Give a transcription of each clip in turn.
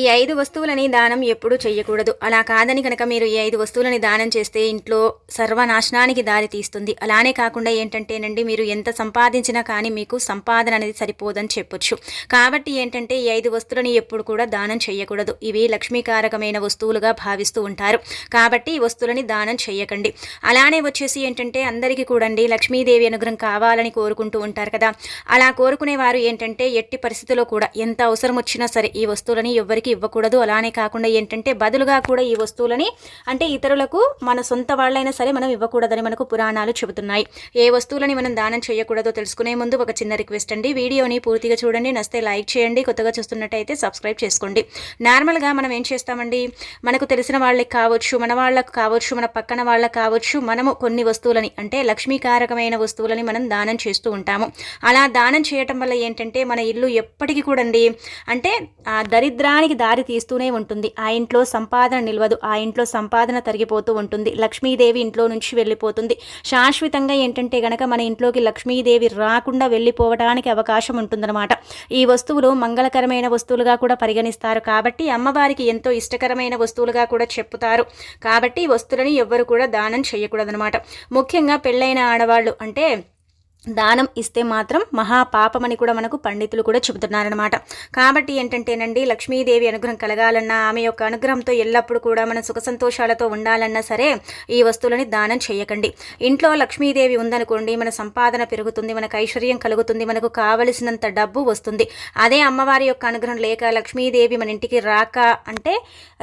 ఈ ఐదు వస్తువులని దానం ఎప్పుడూ చేయకూడదు అలా కాదని కనుక మీరు ఈ ఐదు వస్తువులని దానం చేస్తే ఇంట్లో సర్వనాశనానికి దారి తీస్తుంది. అలానే కాకుండా ఏంటంటేనండి మీరు ఎంత సంపాదించినా కానీ మీకు సంపాదన అనేది సరిపోదని చెప్పొచ్చు. కాబట్టి ఏంటంటే ఈ ఐదు వస్తువులని ఎప్పుడు కూడా దానం చేయకూడదు ఇవి లక్ష్మీకారకమైన వస్తువులుగా భావిస్తూ ఉంటారు. కాబట్టి ఈ వస్తువులని దానం చేయకండి అలానే వచ్చేసి ఏంటంటే అందరికీ కూడండి లక్ష్మీదేవి అనుగ్రహం కావాలని కోరుకుంటూ ఉంటారు కదా. అలా కోరుకునేవారు ఏంటంటే ఎట్టి పరిస్థితుల్లో కూడా ఎంత అవసరం వచ్చినా సరే ఈ వస్తువులని ఎవరికి ఇవ్వకూడదు. అలానే కాకుండా ఏంటంటే బదులుగా కూడా ఈ వస్తువులని అంటే ఇతరులకు మన సొంత వాళ్ళైనా సరే మనం ఇవ్వకూడదని మనకు పురాణాలు చెబుతున్నాయి. ఏ వస్తువులని మనం దానం చేయకూడదో తెలుసుకునే ముందు ఒక చిన్న రిక్వెస్ట్ అండి. వీడియోని పూర్తిగా చూడండి. నస్తే లైక్ చేయండి. కొత్తగా చూస్తున్నట్టయితే సబ్స్క్రైబ్ చేసుకోండి. నార్మల్గా మనం ఏం చేస్తామండి? మనకు తెలిసిన వాళ్ళకి కావచ్చు మన వాళ్ళకు కావచ్చు మన పక్కన వాళ్ళకు కావచ్చు మనము కొన్ని వస్తువులని అంటే లక్ష్మీకారకమైన వస్తువులని మనం దానం చేస్తూ ఉంటాము. అలా దానం చేయటం వల్ల ఏంటంటే మన ఇల్లు ఎప్పటికీ కూడండి అంటే ఆ దరిద్రానికి దారి తీస్తూనే ఉంటుంది. ఆ ఇంట్లో సంపాదన నిలవదు. ఆ ఇంట్లో సంపాదన తరిగిపోతూ ఉంటుంది. లక్ష్మీదేవి ఇంట్లో నుంచి వెళ్ళిపోతుంది. శాశ్వతంగా ఏంటంటే గనక మన ఇంట్లోకి లక్ష్మీదేవి రాకుండా వెళ్ళిపోవడానికి అవకాశం ఉంటుందన్నమాట. ఈ వస్తువులు మంగళకరమైన వస్తువులుగా కూడా పరిగణిస్తారు. కాబట్టి అమ్మవారికి ఎంతో ఇష్టకరమైన వస్తువులుగా కూడా చెప్పుతారు. కాబట్టి ఈ వస్తువులని ఎవ్వరు కూడా దానం చేయకూడదనమాట ముఖ్యంగా పెళ్ళైన ఆడవాళ్ళు అంటే దానం ఇస్తే మాత్రం మహాపాపమని కూడా మనకు పండితులు కూడా చెబుతున్నారనమాట కాబట్టి ఏంటంటేనండి లక్ష్మీదేవి అనుగ్రహం కలగాలన్నా ఆమె యొక్క అనుగ్రహంతో ఎల్లప్పుడూ కూడా మన సుఖ సంతోషాలతో ఉండాలన్నా సరే ఈ వస్తువులని దానం చేయకండి. ఇంట్లో లక్ష్మీదేవి ఉందనుకోండి మన సంపాదన పెరుగుతుంది మనకు ఐశ్వర్యం కలుగుతుంది మనకు కావలసినంత డబ్బు వస్తుంది. అదే అమ్మవారి యొక్క అనుగ్రహం లేక లక్ష్మీదేవి మన ఇంటికి రాక అంటే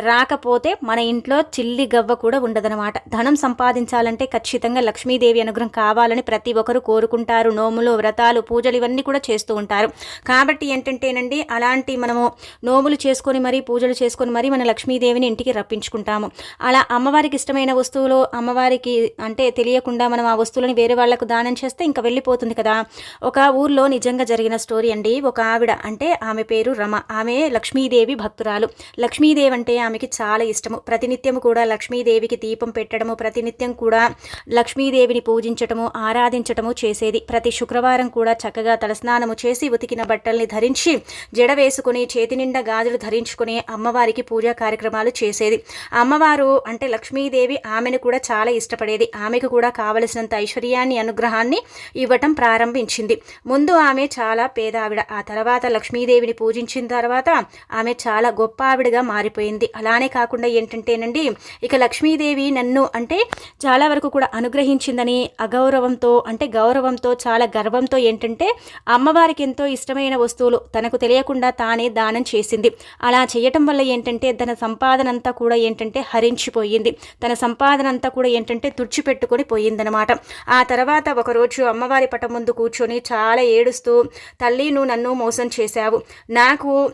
రాకపోతే మన ఇంట్లో చిల్లి గవ్వ కూడా ఉండదనమాట ధనం సంపాదించాలంటే ఖచ్చితంగా లక్ష్మీదేవి అనుగ్రహం కావాలని ప్రతి ఒక్కరు కోరుకుంటారు. ఉంటారు నోములు వ్రతాలు పూజలు ఇవన్నీ కూడా చేస్తూ ఉంటారు. కాబట్టి ఏంటంటేనండి అలాంటి మనము నోములు చేసుకొని మరీ పూజలు చేసుకొని మరీ మన లక్ష్మీదేవిని ఇంటికి రప్పించుకుంటాము. అలా అమ్మవారికి ఇష్టమైన వస్తువులు అమ్మవారికి అంటే తెలియకుండా మనం ఆ వస్తువులను వేరే వాళ్ళకు దానం చేస్తే ఇంకా వెళ్ళిపోతుంది కదా. ఒక ఊర్లో నిజంగా జరిగిన స్టోరీ అండి. ఒక ఆవిడ అంటే ఆమె పేరు రమ. ఆమె లక్ష్మీదేవి భక్తురాలు. లక్ష్మీదేవి అంటే ఆమెకి చాలా ఇష్టము. ప్రతినిత్యము కూడా లక్ష్మీదేవికి దీపం పెట్టడము ప్రతినిత్యం కూడా లక్ష్మీదేవిని పూజించటము ఆరాధించటము చేసేది. ప్రతి శుక్రవారం కూడా చక్కగా తలస్నానము చేసి ఉతికిన బట్టల్ని ధరించి జడ వేసుకుని చేతి నిండా గాజులు ధరించుకుని అమ్మవారికి పూజా కార్యక్రమాలు చేసేది. అమ్మవారు అంటే లక్ష్మీదేవి ఆమెను కూడా చాలా ఇష్టపడేది. ఆమెకు కూడా కావలసినంత ఐశ్వర్యాన్ని అనుగ్రహాన్ని ఇవ్వటం ప్రారంభించింది. ముందు ఆమె చాలా పేద ఆవిడ ఆ తర్వాత లక్ష్మీదేవిని పూజించిన తర్వాత ఆమె చాలా గొప్ప ఆవిడగా మారిపోయింది. అలానే కాకుండా ఏంటంటేనండి ఇక లక్ష్మీదేవి నన్ను అంటే చాలా వరకు కూడా అనుగ్రహించిందని అగౌరవంతో అంటే గౌరవంతో చాలా గర్వంతో ఏంటంటే అమ్మవారికి ఎంతో ఇష్టమైన వస్తువులు తనకు తెలియకుండా తానే దానం చేసింది. అలా చేయటం వల్ల ఏంటంటే తన సంపాదన అంతా కూడా ఏంటంటే హరించిపోయింది. తన సంపాదన అంతా కూడా ఏంటంటే తుడిచిపెట్టుకొని పోయిందనమాట. ఆ తర్వాత ఒకరోజు అమ్మవారి పట ముందు కూర్చొని చాలా ఏడుస్తూ తల్లి నువ్వు నన్ను మోసం చేశావు. నాకు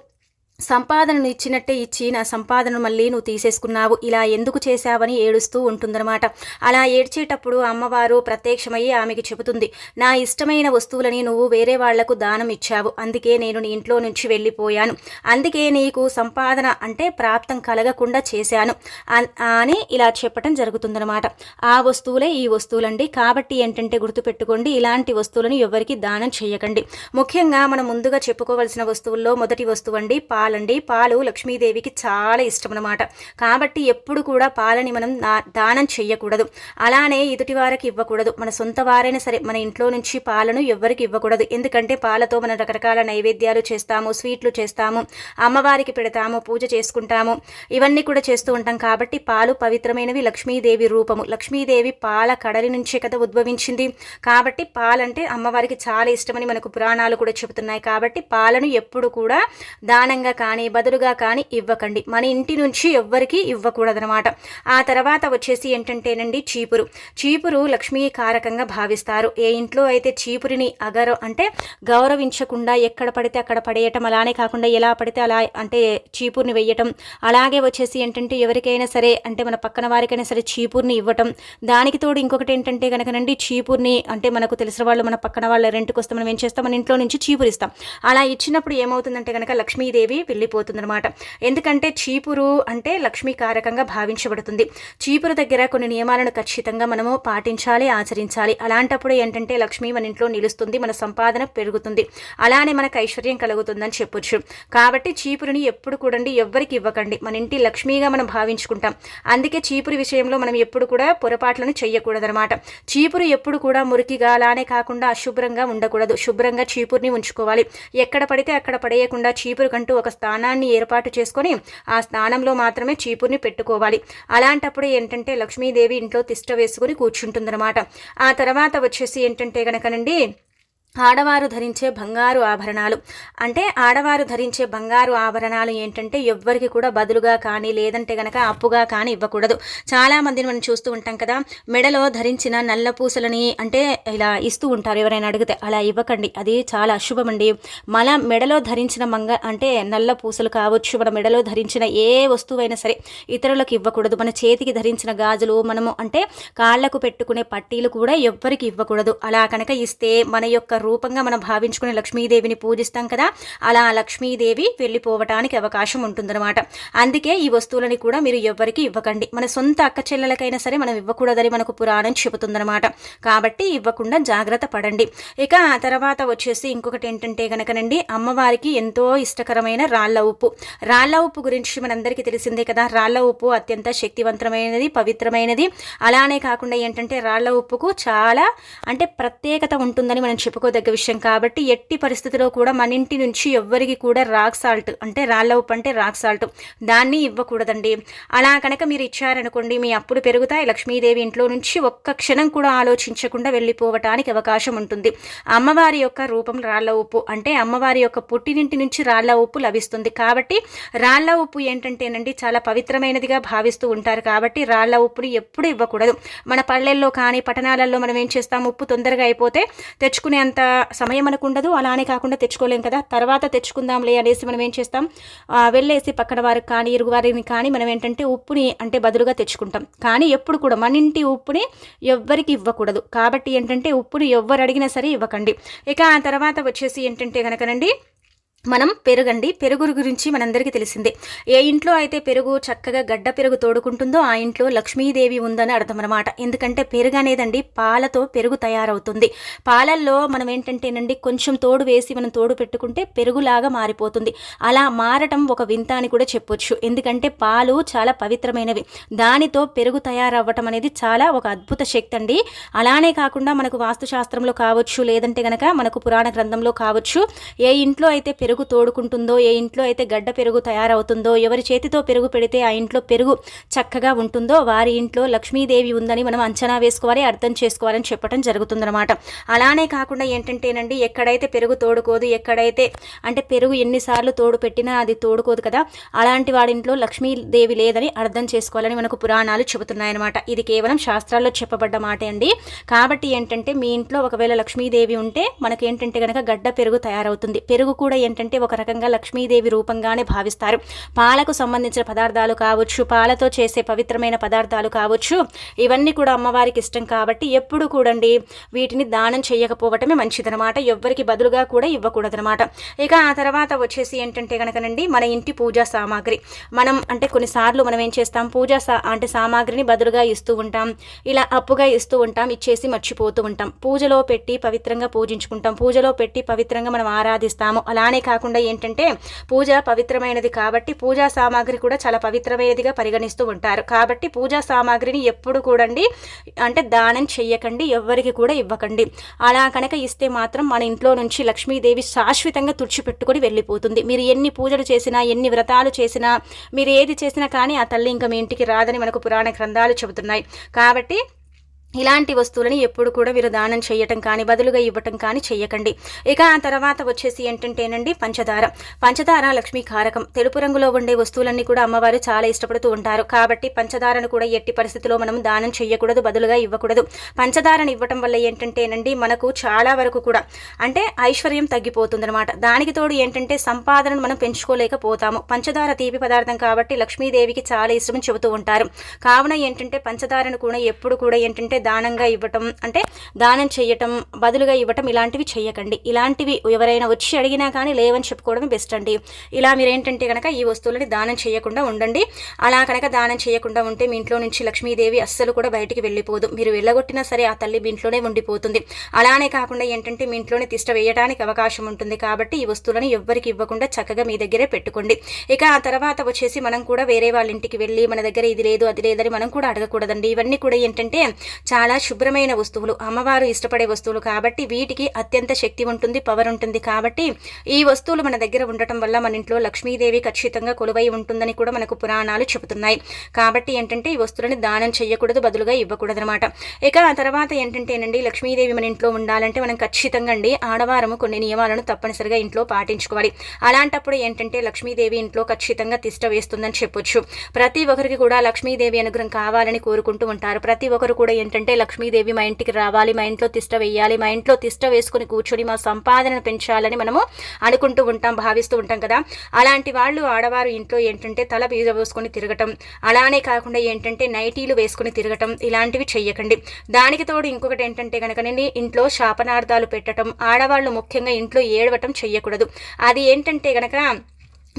సంపాదనను ఇచ్చినట్టే ఇచ్చి నా సంపాదన మళ్ళీ నువ్వు తీసేసుకున్నావు. ఇలా ఎందుకు చేశావని ఏడుస్తూ ఉంటుందన్నమాట. అలా ఏడ్చేటప్పుడు అమ్మవారు ప్రత్యక్షమయ్యి ఆమెకి చెబుతుంది నా ఇష్టమైన వస్తువులని నువ్వు వేరే వాళ్ళకు దానం ఇచ్చావు. అందుకే నేను నీ ఇంట్లో నుంచి వెళ్ళిపోయాను. అందుకే నీకు సంపాదన అంటే ప్రాప్తం కలగకుండా చేశాను. అని ఇలా చెప్పటం జరుగుతుందన్నమాట. ఆ వస్తువులే ఈ వస్తువులండి. కాబట్టి ఏంటంటే గుర్తుపెట్టుకోండి ఇలాంటి వస్తువులను ఎవరికి దానం చేయకండి ముఖ్యంగా మనం ముందుగా చెప్పుకోవాల్సిన వస్తువుల్లో మొదటి వస్తువు అండి పాలండి పాలు లక్ష్మీదేవికి చాలా ఇష్టం అనమాట కాబట్టి ఎప్పుడు కూడా పాలని మనం దానం చేయకూడదు అలానే ఎదుటి వారికి ఇవ్వకూడదు. మన సొంత వారైనా సరే మన ఇంట్లో నుంచి పాలను ఎవ్వరికి ఇవ్వకూడదు. ఎందుకంటే పాలతో మనం రకరకాల నైవేద్యాలు చేస్తాము స్వీట్లు చేస్తాము అమ్మవారికి పెడతాము పూజ చేసుకుంటాము. ఇవన్నీ కూడా చేస్తూ ఉంటాం కాబట్టి పాలు పవిత్రమైనవి లక్ష్మీదేవి రూపము. లక్ష్మీదేవి పాల కడలి నుంచే కదా ఉద్భవించింది. కాబట్టి పాలంటే అమ్మవారికి చాలా ఇష్టమని మనకు పురాణాలు కూడా చెబుతున్నాయి. కాబట్టి పాలను ఎప్పుడు కూడా దానంగా కానీ బదులుగా కానీ ఇవ్వకండి. మన ఇంటి నుంచి ఎవ్వరికి ఇవ్వకూడదనమాట ఆ తర్వాత వచ్చేసి ఏంటంటేనండి చీపురు. చీపురు లక్ష్మీ కారకంగా భావిస్తారు. ఏ ఇంట్లో అయితే చీపురిని అగర అంటే గౌరవించకుండా ఎక్కడ పడితే అక్కడ పడేయటం అలానే కాకుండా ఎలా పడితే అలా అంటే చీపుర్ని వెయ్యటం అలాగే వచ్చేసి ఏంటంటే ఎవరికైనా సరే అంటే మన పక్కన వారికైనా సరే చీపుర్ని ఇవ్వటం. దానికి తోడు ఇంకొకటి ఏంటంటే కనుకనండి చీపుర్ని అంటే మనకు తెలిసిన వాళ్ళు మన పక్కన వాళ్ళ రెంట్కి వస్తే మనం ఏం చేస్తాం? మన ఇంట్లో నుంచి చీపురు ఇస్తాం అలా ఇచ్చినప్పుడు ఏమవుతుందంటే కనుక లక్ష్మీదేవి వెళ్ళిపోతుందనమాట ఎందుకంటే చీపురు అంటే లక్ష్మీకారకంగా భావించబడుతుంది. చీపురు దగ్గర కొన్ని నియమాలను ఖచ్చితంగా మనము పాటించాలి ఆచరించాలి. అలాంటప్పుడు ఏంటంటే లక్ష్మి మన ఇంట్లో నిలుస్తుంది మన సంపాదన పెరుగుతుంది. అలానే మనకు ఐశ్వర్యం కలుగుతుందని చెప్పొచ్చు. కాబట్టి చీపురుని ఎప్పుడు కూడండి ఎవ్వరికి ఇవ్వకండి. మన ఇంటి లక్ష్మిగా మనం భావించుకుంటాం. అందుకే చీపురు విషయంలో మనం ఎప్పుడు కూడా పొరపాట్లను చేయకూడదనమాట చీపురు ఎప్పుడు కూడా మురికిగా అలానే కాకుండా అశుభ్రంగా ఉండకూడదు. శుభ్రంగా చీపురుని ఉంచుకోవాలి. ఎక్కడ పడితే అక్కడ పడేయకుండా చీపురు కంటూ ఒక స్థానాన్ని ఏర్పాటు చేసుకొని ఆ స్థానంలో మాత్రమే చీపుర్ని పెట్టుకోవాలి. అలాంటప్పుడు ఏంటంటే లక్ష్మీదేవి ఇంట్లో తిష్ట వేసుకుని కూర్చుంటుందన్నమాట. ఆ తర్వాత వచ్చేసి ఏంటంటే కనుకనండి ఆడవారు ధరించే బంగారు ఆభరణాలు. అంటే ఆడవారు ధరించే బంగారు ఆభరణాలు ఏంటంటే ఎవ్వరికి కూడా బదులుగా కానీ లేదంటే గనక అప్పుగా కానీ ఇవ్వకూడదు. చాలా మందిని మనం చూస్తూ ఉంటాం కదా మెడలో ధరించిన నల్ల పూసలని అంటే ఇలా ఇస్తూ ఉంటారు. ఎవరైనా అడిగితే అలా ఇవ్వకండి అది చాలా అశుభం అండి. మన మెడలో ధరించిన మంగ అంటే నల్ల పూసలు కావచ్చు మన మెడలో ధరించిన ఏ వస్తువైనా సరే ఇతరులకు ఇవ్వకూడదు. మన చేతికి ధరించిన గాజులు మనము అంటే కాళ్ళకు పెట్టుకునే పట్టీలు కూడా ఎవ్వరికి ఇవ్వకూడదు. అలా కనుక ఇస్తే మన యొక్క రూపంగా మనం భావించుకుని లక్ష్మీదేవిని పూజిస్తాం కదా అలా లక్ష్మీదేవి వెళ్ళిపోవటానికి అవకాశం ఉంటుందన్నమాట. అందుకే ఈ వస్తువులని కూడా మీరు ఎవ్వరికి ఇవ్వకండి. మన సొంత అక్క చెల్లెలకైనా సరే మనం ఇవ్వకూడదని మనకు పురాణం చెబుతుందన్నమాట. కాబట్టి ఇవ్వకుండా జాగ్రత్త పడండి. ఇక ఆ తర్వాత వచ్చేసి ఇంకొకటి ఏంటంటే కనుకనండి అమ్మవారికి ఎంతో ఇష్టకరమైన రాళ్ళ ఉప్పు. రాళ్ళ ఉప్పు గురించి మనందరికీ తెలిసిందే కదా రాళ్ళ ఉప్పు అత్యంత శక్తివంతమైనది పవిత్రమైనది. అలానే కాకుండా ఏంటంటే రాళ్ళ ఉప్పుకు చాలా అంటే ప్రత్యేకత ఉంటుందని మనం చెప్పుకోవచ్చు చెప్పుకోదగ్గ విషయం కాబట్టి ఎట్టి పరిస్థితిలో కూడా మన ఇంటి నుంచి ఎవ్వరికి కూడా రాక్ సాల్ట్ అంటే రాళ్ళ ఉప్పు అంటే రాక్ సాల్ట్ దాన్ని ఇవ్వకూడదండి. అలా కనుక మీరు ఇచ్చారనుకోండి మీ అప్పులు పెరుగుతాయి లక్ష్మీదేవి ఇంట్లో నుంచి ఒక్క క్షణం కూడా ఆలోచించకుండా వెళ్ళిపోవటానికి అవకాశం ఉంటుంది. అమ్మవారి యొక్క రూపం రాళ్ళ ఉప్పు అంటే అమ్మవారి యొక్క పుట్టినింటి నుంచి రాళ్ళ ఉప్పు లభిస్తుంది. కాబట్టి రాళ్ళ ఉప్పు ఏంటంటేనండి చాలా పవిత్రమైనదిగా భావిస్తూ ఉంటారు. కాబట్టి రాళ్ళ ఉప్పుని ఎప్పుడు ఇవ్వకూడదు. మన పల్లెల్లో కానీ పట్టణాలలో మనం ఏం చేస్తాం? ఉప్పు తొందరగా అయిపోతే తెచ్చుకునేంత సమయం మనకు ఉండదు. అలానే కాకుండా తెచ్చుకోలేం కదా. తర్వాత తెచ్చుకుందాంలే అనేసి మనం ఏం చేస్తాం? వెళ్ళేసి పక్కన వారికి కానీ ఇరుగు వారిని కానీ మనం ఏంటంటే ఉప్పుని అంటే బదులుగా తెచ్చుకుంటాం. కానీ ఎప్పుడు కూడా మన ఇంటి ఉప్పుని ఎవ్వరికి ఇవ్వకూడదు. కాబట్టి ఏంటంటే ఉప్పుని ఎవ్వరు అడిగినా సరే ఇవ్వకండి. ఇక ఆ తర్వాత వచ్చేసి ఏంటంటే కనుకనండి మనం పెరుగండి. పెరుగు గురించి మనందరికీ తెలిసిందే. ఏ ఇంట్లో అయితే పెరుగు చక్కగా గడ్డ పెరుగు తోడుకుంటుందో ఆ ఇంట్లో లక్ష్మీదేవి ఉందని అర్థం అనమాట ఎందుకంటే పెరుగు అనేదండి పాలతో పెరుగు తయారవుతుంది. పాలల్లో మనం ఏంటంటేనండి కొంచెం తోడు వేసి మనం తోడు పెట్టుకుంటే పెరుగులాగా మారిపోతుంది. అలా మారటం ఒక వింత అని కూడా చెప్పొచ్చు. ఎందుకంటే పాలు చాలా పవిత్రమైనవి. దానితో పెరుగు తయారవ్వటం అనేది చాలా ఒక అద్భుత శక్తి అండి అలానే కాకుండా మనకు వాస్తుశాస్త్రంలో కావచ్చు లేదంటే గనక మనకు పురాణ గ్రంథంలో కావచ్చు ఏ ఇంట్లో అయితే పెరుగు పెరుగు తోడుకుంటుందో ఏ ఇంట్లో అయితే గడ్డ పెరుగు తయారవుతుందో ఎవరి చేతితో పెరుగు పెడితే ఆ ఇంట్లో పెరుగు చక్కగా ఉంటుందో వారి ఇంట్లో లక్ష్మీదేవి ఉందని మనం అంచనా వేసుకోవాలి అర్థం చేసుకోవాలని చెప్పడం జరుగుతుందన్నమాట. అలానే కాకుండా ఏంటంటేనండి ఎక్కడైతే పెరుగు తోడుకోదు ఎక్కడైతే అంటే పెరుగు ఎన్నిసార్లు తోడు పెట్టినా అది తోడుకోదు కదా అలాంటి వాడింట్లో లక్ష్మీదేవి లేదని అర్థం చేసుకోవాలని మనకు పురాణాలు చెబుతున్నాయన్నమాట. ఇది కేవలం శాస్త్రాల్లో చెప్పబడ్డ మాట అండి. కాబట్టి ఏంటంటే మీ ఇంట్లో ఒకవేళ లక్ష్మీదేవి ఉంటే మనకేంటంటే కనుక గడ్డ పెరుగు తయారవుతుంది. పెరుగు కూడా ఏంటంటే ఏంటంటే ఒక రకంగా లక్ష్మీదేవి రూపంగానే భావిస్తారు. పాలకు సంబంధించిన పదార్థాలు కావచ్చు పాలతో చేసే పవిత్రమైన పదార్థాలు కావచ్చు ఇవన్నీ కూడా అమ్మవారికి ఇష్టం కాబట్టి ఎప్పుడు కూడండి వీటిని దానం చేయకపోవటమే మంచిదనమాట ఎవ్వరికి బదులుగా కూడా ఇవ్వకూడదనమాట ఇక ఆ తర్వాత వచ్చేసి ఏంటంటే కనుకనండి మన ఇంటి పూజా సామాగ్రి. మనం అంటే కొన్నిసార్లు మనం ఏం చేస్తాం పూజా సా అంటే సామాగ్రిని బదులుగా ఇస్తూ ఉంటాం ఇలా అప్పుగా ఇస్తూ ఉంటాం ఇచ్చేసి మర్చిపోతూ ఉంటాం. పూజలో పెట్టి పవిత్రంగా పూజించుకుంటాం పూజలో పెట్టి పవిత్రంగా మనం ఆరాధిస్తాము అలానే కాకుండా ఏంటంటే పూజ పవిత్రమైనది కాబట్టి పూజా సామాగ్రి కూడా చాలా పవిత్రమైనదిగా పరిగణిస్తూ ఉంటారు. కాబట్టి పూజా సామాగ్రిని ఎప్పుడు కూడండి అంటే దానం చెయ్యకండి ఎవ్వరికి కూడా ఇవ్వకండి. అలా కనుక ఇస్తే మాత్రం మన ఇంట్లో నుంచి లక్ష్మీదేవి శాశ్వతంగా తుడిచిపెట్టుకొని వెళ్ళిపోతుంది. మీరు ఎన్ని పూజలు చేసినా ఎన్ని వ్రతాలు చేసినా మీరు ఏది చేసినా కానీ ఆ తల్లి ఇంకా మీ ఇంటికి రాదని మనకు పురాణ గ్రంథాలు చెబుతున్నాయి. కాబట్టి ఇలాంటి వస్తువులని ఎప్పుడు కూడా మీరు దానం చేయటం కానీ బదులుగా ఇవ్వటం కానీ చెయ్యకండి ఇక ఆ తర్వాత వచ్చేసి ఏంటంటేనండి పంచదార. పంచదార లక్ష్మీ కారకం. తెలుపు రంగులో ఉండే వస్తువులన్నీ కూడా అమ్మవారు చాలా ఇష్టపడుతూ ఉంటారు. కాబట్టి పంచదారను కూడా ఎట్టి పరిస్థితిలో మనం దానం చేయకూడదు బదులుగా ఇవ్వకూడదు. పంచదారను ఇవ్వటం వల్ల ఏంటంటేనండి మనకు చాలా వరకు కూడా అంటే ఐశ్వర్యం తగ్గిపోతుందన్నమాట. దానికి తోడు ఏంటంటే సంపాదనను మనం పెంచుకోలేకపోతాము. పంచదార తీపి పదార్థం కాబట్టి లక్ష్మీదేవికి చాలా ఇష్టం చెబుతూ ఉంటారు. కావున ఏంటంటే పంచదారను కూడా ఎప్పుడు కూడా ఏంటంటే దానంగా ఇవ్వటం అంటే దానం చేయటం బదులుగా ఇవ్వటం ఇలాంటివి చేయకండి. ఇలాంటివి ఎవరైనా వచ్చి అడిగినా కానీ లేవని చెప్పుకోవడమే బెస్ట్ అండి. ఇలా మీరు ఏంటంటే కనుక ఈ వస్తువులని దానం చేయకుండా ఉండండి. అలా కనుక దానం చేయకుండా ఉంటే మీ ఇంట్లో నుంచి లక్ష్మీదేవి అస్సలు కూడా బయటికి వెళ్ళిపోదు. మీరు వెళ్ళగొట్టినా సరే ఆ తల్లి మీ ఇంట్లోనే ఉండిపోతుంది. అలానే కాకుండా ఏంటంటే మీ ఇంట్లోనే తిష్ట వేయడానికి అవకాశం ఉంటుంది కాబట్టి ఈ వస్తువులను ఎవ్వరికి ఇవ్వకుండా చక్కగా మీ దగ్గరే పెట్టుకోండి. ఇక ఆ తర్వాత వచ్చేసి మనం కూడా వేరే వాళ్ళ ఇంటికి వెళ్ళి మన దగ్గర ఇది లేదు అది లేదని మనం కూడా అడగకూడదండి. ఇవన్నీ కూడా ఏంటంటే చాలా శుభ్రమైన వస్తువులు. అమ్మవారు ఇష్టపడే వస్తువులు కాబట్టి వీటికి అత్యంత శక్తి ఉంటుంది పవర్ ఉంటుంది కాబట్టి ఈ వస్తువులు మన దగ్గర ఉండటం వల్ల మన ఇంట్లో లక్ష్మీదేవి ఖచ్చితంగా కొలువై ఉంటుందని కూడా మనకు పురాణాలు చెబుతున్నాయి. కాబట్టి ఏంటంటే ఈ వస్తువులని దానం చేయకూడదు బదులుగా ఇవ్వకూడదు అనమాట ఇక ఆ తర్వాత ఏంటంటేనండి లక్ష్మీదేవి మన ఇంట్లో ఉండాలంటే మనం ఖచ్చితంగా అండి ఆడవారము కొన్ని నియమాలను తప్పనిసరిగా ఇంట్లో పాటించుకోవాలి. అలాంటప్పుడు ఏంటంటే లక్ష్మీదేవి ఇంట్లో ఖచ్చితంగా తిష్ట వేస్తుందని చెప్పొచ్చు. ప్రతి ఒక్కరికి కూడా లక్ష్మీదేవి అనుగ్రహం కావాలని కోరుకుంటూ ఉంటారు. ప్రతి ఒక్కరు కూడా ఏంటంటే లక్ష్మీదేవి మా ఇంటికి రావాలి మా ఇంట్లో తిష్ట వేయాలి మా ఇంట్లో తిష్ట వేసుకుని కూర్చొని మా సంపాదనను పెంచాలని మనము అనుకుంటూ ఉంటాం భావిస్తూ ఉంటాం కదా. అలాంటి వాళ్ళు ఆడవారు ఇంట్లో ఏంటంటే తల బీజ పోసుకొని తిరగటం అలానే కాకుండా ఏంటంటే నైటీలు వేసుకుని తిరగటం ఇలాంటివి చెయ్యకండి. దానికి తోడు ఇంకొకటి ఏంటంటే కనుక ఇంట్లో శాపనార్థాలు పెట్టడం ఆడవాళ్ళు ముఖ్యంగా ఇంట్లో ఏడవటం చెయ్యకూడదు. అది ఏంటంటే కనుక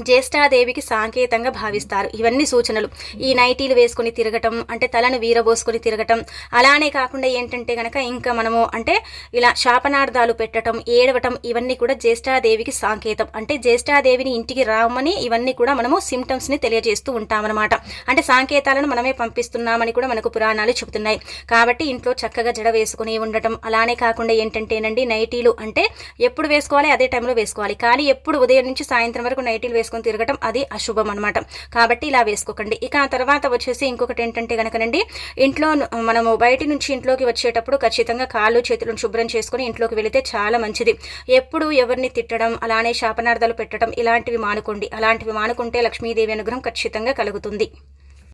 జ్యేష్ఠాదేవికి సాంకేతంగా భావిస్తారు. ఇవన్నీ సూచనలు. ఈ నైటీలు వేసుకొని తిరగటం అంటే తలను వీరబోసుకుని తిరగటం అలానే కాకుండా ఏంటంటే కనుక ఇంకా మనము అంటే ఇలా శాపనార్థాలు పెట్టడం ఏడవటం ఇవన్నీ కూడా జ్యేష్ఠాదేవికి సాంకేతం. అంటే జ్యేష్ఠాదేవిని ఇంటికి రామని ఇవన్నీ కూడా మనము సిమ్టమ్స్ని తెలియజేస్తూ ఉంటామన్నమాట. అంటే సాంకేతాలను మనమే పంపిస్తున్నామని కూడా మనకు పురాణాలు చెబుతున్నాయి. కాబట్టి ఇంట్లో చక్కగా జడ వేసుకుని ఉండటం అలానే కాకుండా ఏంటంటేనండి నైటీలు అంటే ఎప్పుడు వేసుకోవాలి అదే టైంలో వేసుకోవాలి. కానీ ఎప్పుడు ఉదయం నుంచి సాయంత్రం వరకు నైటీలు వేసుకొని తిరగటం అది అశుభం అనమాట కాబట్టి ఇలా వేసుకోకండి. ఇక ఆ తర్వాత వచ్చేసి ఇంకొకటి ఏంటంటే కనుకనండి ఇంట్లో మనము బయట నుంచి ఇంట్లోకి వచ్చేటప్పుడు ఖచ్చితంగా కాళ్ళు చేతులను శుభ్రం చేసుకుని ఇంట్లోకి వెళితే చాలా మంచిది. ఎప్పుడు ఎవరిని తిట్టడం అలానే శాపనార్థాలు పెట్టడం ఇలాంటివి మానుకోండి. అలాంటివి మానుకుంటే లక్ష్మీదేవి అనుగ్రహం ఖచ్చితంగా కలుగుతుంది.